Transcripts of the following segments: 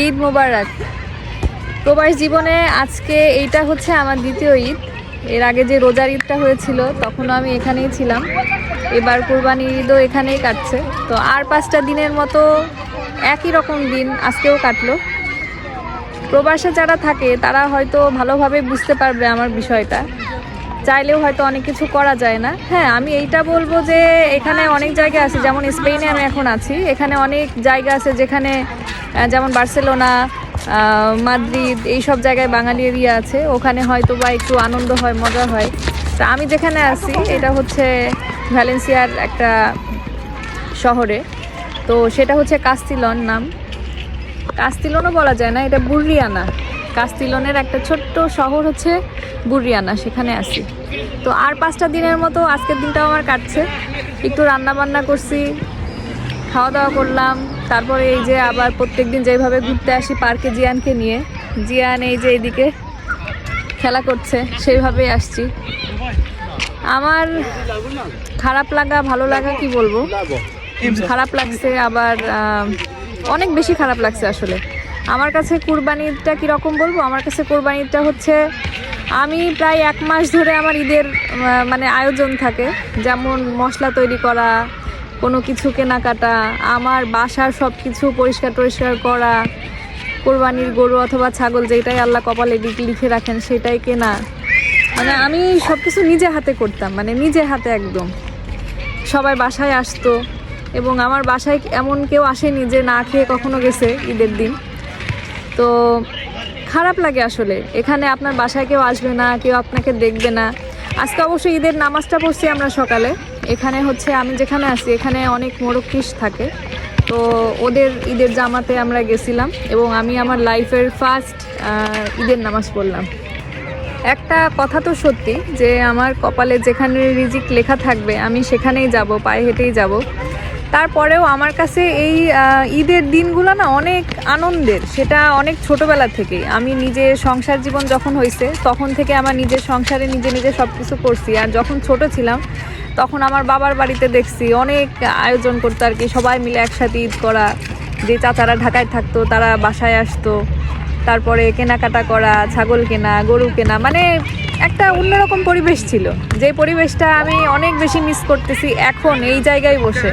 ঈদ মোবারক। প্রবাস জীবনে আজকে এইটা হচ্ছে আমার দ্বিতীয় ঈদ। এর আগে যে রোজার ঈদটা হয়েছিল, তখনও আমি এখানেই ছিলাম। এবার কোরবানি ঈদও এখানেই কাটছে। তো আর পাঁচটা দিনের মতো একই রকম দিন আজকেও কাটলো। প্রবাসে যারা থাকে, তারা হয়তো ভালোভাবে বুঝতে পারবে আমার বিষয়টা। চাইলেও হয়তো অনেক কিছু করা যায় না। হ্যাঁ আমি এইটা বলব যে এখানে অনেক জায়গা আছে। যেমন স্পেনে আমি এখন আছি। এখানে অনেক জায়গা আছে যেখানে যেমন বার্সেলোনা মাদ্রিদ, এই সব জায়গায় বাঙালি এরিয়া আছে। ওখানে হয়তো বা একটু আনন্দ হয়, মজা হয়। তা আমি যেখানে আছি, এটা হচ্ছে ভ্যালেন্সিয়ার একটা শহরে। তো সেটা হচ্ছে কাস্তিলন নাম। কাস্তিলনও বলা যায় না, এটা বুরিয়ানা কাস্তিলনের একটা ছোট্ট শহর হচ্ছে বুরিয়ানা সেখানে আছি। তো আর পাঁচটা দিনের মতো আজকের দিনটাও আমার কাটছে। একটু রান্না বান্না করছি খাওয়া দাওয়া করলাম। তারপরে এই যে আবার প্রত্যেক দিন যেভাবে ঘুরতে আসি পার্কে জিয়ানকে নিয়ে, জিয়ান এই যে এইদিকে খেলা করছে, সেইভাবেই আসছি। আমার খারাপ লাগা, ভালো লাগা কি বলব? খারাপ লাগছে, আবার অনেক বেশি খারাপ লাগছে আসলে। আমার কাছে কুরবানিটা কীরকম বলব? আমার কাছে কুরবানিটা হচ্ছে, আমি প্রায় এক মাস ধরে আমার ঈদের মানে আয়োজন থাকে। যেমন মশলা তৈরি করা কোনো কিছু কেনাকাটা, আমার বাসার সব কিছু পরিষ্কার টরিষ্কার করা, কোরবানির গরু অথবা ছাগল যেটাই আল্লাহ কপালে লিখ- রাখেন সেটাই কেনা। মানে আমি সব কিছু নিজে হাতে করতাম মানে নিজে হাতে একদম। সবাই বাসায় আসতো এবং আমার বাসায় এমন কেউ আসেনি যে না খেয়ে কখনো গেছে ঈদের দিন। তো খারাপ লাগে আসলে, এখানে আপনার বাসায় কেউ আসবে না, কেউ আপনাকে দেখবে না। আজকে অবশ্য ঈদের নামাজটা পড়ছি আমরা সকালে। এখানে হচ্ছে আমি যেখানে আছি, এখানে অনেক মোরক্কিস থাকে। তো ওদের ঈদের জামাতে আমরা গেছিলাম এবং আমি আমার লাইফের ফার্স্ট ঈদের নামাজ পড়লাম। একটা কথা তো সত্যি যে আমার কপালে যেখানে রিজিক লেখা থাকবে, আমি সেখানেই যাব, পায়ে হেঁটেই যাব। তারপরেও আমার কাছে এই ঈদের দিনগুলো না অনেক আনন্দের, সেটা অনেক ছোটোবেলা থেকেই। আমি নিজে সংসার জীবন যখন হয়েছে তখন থেকে আমার নিজের সংসারে নিজে নিজে সব কিছু করছি। আর যখন ছোট ছিলাম তখন আমার বাবার বাড়িতে দেখছি অনেক আয়োজন করতো আর কি, সবাই মিলে একসাথে ঈদ করা। যে চাচারা ঢাকায় থাকতো, তারা বাসায় আসতো। তারপরে কেনাকাটা করা, ছাগল কেনা, গরু কেনা মানে একটা অন্যরকম পরিবেশ ছিল। যে পরিবেশটা আমি অনেক বেশি মিস করতেছি এখন এই জায়গায় বসে।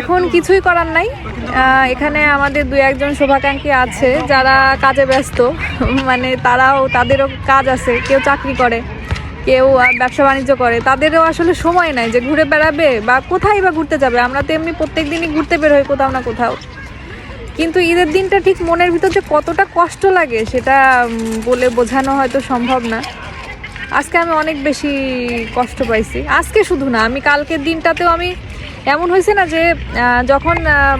এখন কিছুই করার নাই। এখানে আমাদের দু একজন শোভাকাঙ্ক্ষী আছে, যারা কাজে ব্যস্ত। মানে তারাও, তাদেরও কাজ আছে, কেউ চাকরি করে। কেউ ব্যবসা বাণিজ্য করে, তাদেরও আসলে সময় নাই যে ঘুরে বেড়াবে বা কোথায় বা ঘুরতে যাবে। আমরা তো এমনি প্রত্যেক দিনই ঘুরতে বের হই কোথাও না কোথাও। কিন্তু ঈদের দিনটা ঠিক মনের ভিতর যে কতটা কষ্ট লাগে সেটা বলে বোঝানো হয়তো সম্ভব না। আজকে আমি অনেক বেশি কষ্ট পাইছি। আজকে শুধু না, আমি কালকের দিনটাতেও আমি এমন হয়েছে না যে যখন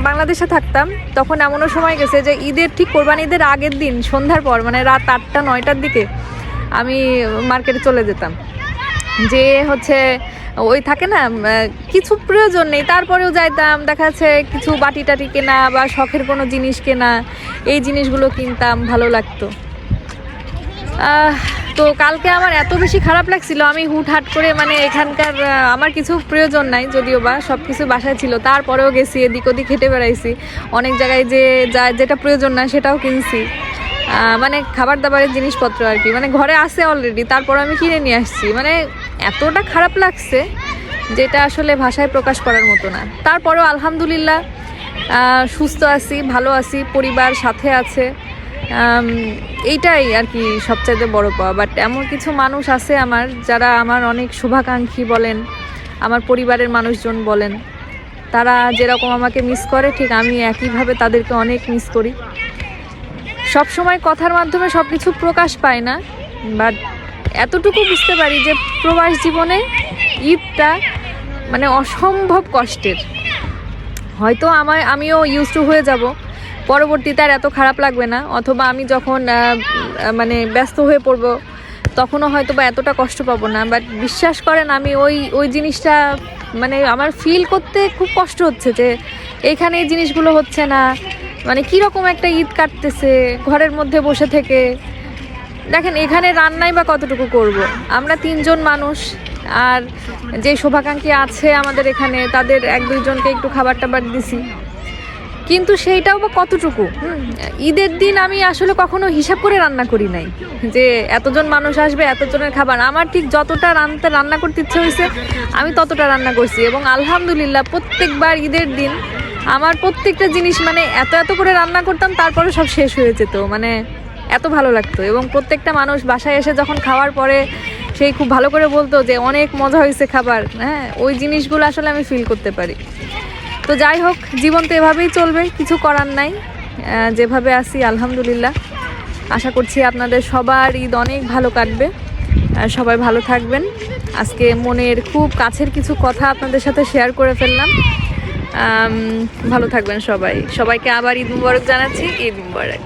বাংলাদেশে থাকতাম, তখন এমনও সময় গেছে যে ঈদের ঠিক কোরবানি ঈদের আগের দিন, সন্ধ্যার পর মানে রাত আটটা, নয়টার দিকে আমি মার্কেটে চলে যেতাম। যে হচ্ছে ওই থাকে না কিছু প্রয়োজন নেই, তারপরেও যাইতাম, দেখা যাচ্ছে কিছু বাটি টাটি কেনা বা শখের কোনো জিনিস কেনা, এই জিনিসগুলো কিনতাম, ভালো লাগতো। তো কালকে আমার এত বেশি খারাপ লাগছিল, আমি হুটহাট করে মানে এখানকার আমার কিছু প্রয়োজন নাই যদিও বা সব কিছু বাসায় ছিল, তারপরেও গেছি, এদিক ওদিক হেঁটে বেড়াইছি, অনেক জায়গায় যে যা, যেটা প্রয়োজন না সেটাও কিনছি। মানে খাবার দাবারের জিনিসপত্র আর কি। মানে ঘরে আছে অলরেডি তারপর আমি কিনে নিয়ে আসছি। মানে এতটা খারাপ লাগছে যেটা আসলে ভাষায় প্রকাশ করার মতো না। তারপরেও আলহামদুলিল্লাহ সুস্থ আছি, ভালো আছি, পরিবার সাথে আছে। এইটাই আর কি সবচাইতে বড় পাওয়া। বাট এমন কিছু মানুষ আছে আমার যারা আমার অনেক শুভাকাঙ্ক্ষী বলেন, আমার পরিবারের মানুষজন বলেন। তারা যেরকম আমাকে মিস করে, ঠিক আমি একইভাবে তাদেরকে অনেক মিস করি। সব সময় কথার মাধ্যমে সব কিছু প্রকাশ পায় না বাট এতটুকু বুঝতে পারি যে প্রবাস জীবনে ঈদটা মানে অসম্ভব কষ্টের। হয়তো আমার আমিও ইউজ টু হয়ে যাব, পরবর্তীতে আর এত খারাপ লাগবে না, অথবা আমি যখন মানে ব্যস্ত হয়ে পড়ব, তখনও হয়তো বা এতটা কষ্ট পাবো না বাট বিশ্বাস করেন আমি ওই ওই জিনিসটা মানে আমার ফিল করতে খুব কষ্ট হচ্ছে যে এইখানে এই জিনিসগুলো হচ্ছে না মানে কীরকম একটা ঈদ কাটতেছে, ঘরের মধ্যে বসে থেকে। দেখেন, এখানে রান্নাই বা কতটুকু করব। আমরা তিনজন মানুষ, আর যে শোভাকাঙ্ক্ষী আছে আমাদের এখানে, তাদের এক দুইজনকে একটু খাবার টাবার দিছি। কিন্তু সেইটাও বা কতটুকু? ঈদের দিন আমি আসলে কখনো হিসাব করে রান্না করি নাই। যে এতজন মানুষ আসবে, এতজনের খাবার। আমার ঠিক যতটা রান্না রান্না করতে ইচ্ছে হয়েছে, আমি ততটা রান্না করছি। এবং আলহামদুলিল্লাহ, প্রত্যেকবার ঈদের দিন আমার প্রত্যেকটা জিনিস মানে এত এত করে রান্না করতাম তারপরে সব শেষ হয়ে যেত। মানে এত ভালো লাগতো। এবং প্রত্যেকটা মানুষ বাসায় এসে যখন খাওয়ার পরে সেই খুব ভালো করে বলতো যে, অনেক মজা হয়েছে খাবার। হ্যাঁ ওই জিনিসগুলো আসলে আমি ফিল করতে পারি। তো যাই হোক, জীবন তো এভাবেই চলবে, কিছু করার নাই। যেভাবে আছি, আলহামদুলিল্লাহ। আশা করছি আপনাদের সবার ঈদ অনেক ভালো কাটবে। সবাই ভালো থাকবেন। আজকে মনের খুব কাছের কিছু কথা আপনাদের সাথে শেয়ার করে ফেললাম। ভালো থাকবেন সবাই। সবাইকে আবার ঈদ মুবারক জানাচ্ছি ঈদ মুবারক।